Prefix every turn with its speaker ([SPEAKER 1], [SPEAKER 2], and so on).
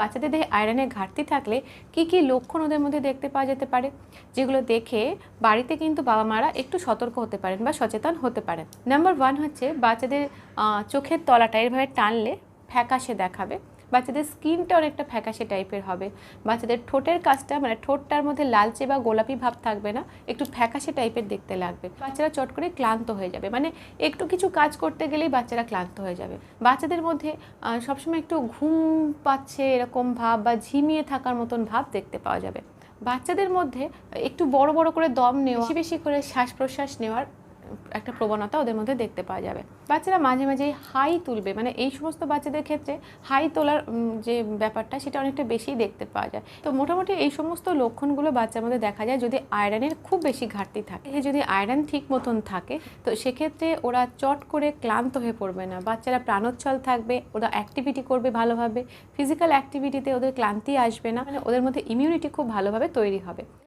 [SPEAKER 1] বাচ্চাদের দেহে আয়রনের ঘাটতি থাকলে কি কি লক্ষণ ওদের মধ্যে দেখতে পাওয়া যেতে পারে? যেগুলো দেখে বাড়িতে কিন্তু বাবা মারা একটু সতর্ক হতে পারেন বা সচেতন হতে পারেন। নাম্বার ওয়ান হচ্ছে বাচ্চাদের চোখের তলাটা এভাবে টানলে ফ্যাকাশে দেখাবে। বাচ্চাদের স্কিনটা অনেকটা ফ্যাকাশে টাইপের হবে। বাচ্চাদের ঠোঁটের কাজটা মানে ঠোঁটটার মধ্যে লালচে বা গোলাপি ভাব থাকবে না, একটু ফ্যাকাশে টাইপের দেখতে লাগবে। বাচ্চারা চট করে ক্লান্ত হয়ে যাবে মানে একটু কিছু কাজ করতে গেলেই বাচ্চারা ক্লান্ত হয়ে যাবে। বাচ্চাদের মধ্যে সবসময় একটু ঘুম পাচ্ছে এরকম ভাব বা ঝিমিয়ে থাকার মতন ভাব দেখতে পাওয়া যাবে। বাচ্চাদের মধ্যে একটু বড় বড় করে দম নেওয়া, বেশি বেশি করে শ্বাস প্রশ্বাস নেওয়ার একটা প্রবণতা ওদের মধ্যে দেখতে পাওয়া যাবে। বাচ্চারা মাঝে মাঝে হাই তুলবে মানে এই সমস্ত বাচ্চাদের ক্ষেত্রে হাই তোলার যে ব্যাপারটা সেটা অনেকটা বেশি দেখতে পাওয়া যায়। তো মোটামুটি এই সমস্ত লক্ষণগুলো বাচ্চার মধ্যে দেখা যায় যদি আয়রনের খুব বেশি ঘাটতি থাকে। যদি আয়রন ঠিক মতন থাকে, তো সেক্ষেত্রে ওরা চট করে ক্লান্ত হয়ে পড়বে না। বাচ্চারা প্রাণোচ্ছল থাকবে, ওরা অ্যাক্টিভিটি করবে ভালোভাবে। ফিজিক্যাল অ্যাক্টিভিটিতে ওদের ক্লান্তি আসবে না মানে ওদের মধ্যে ইমিউনিটি খুব ভালোভাবে তৈরি হবে।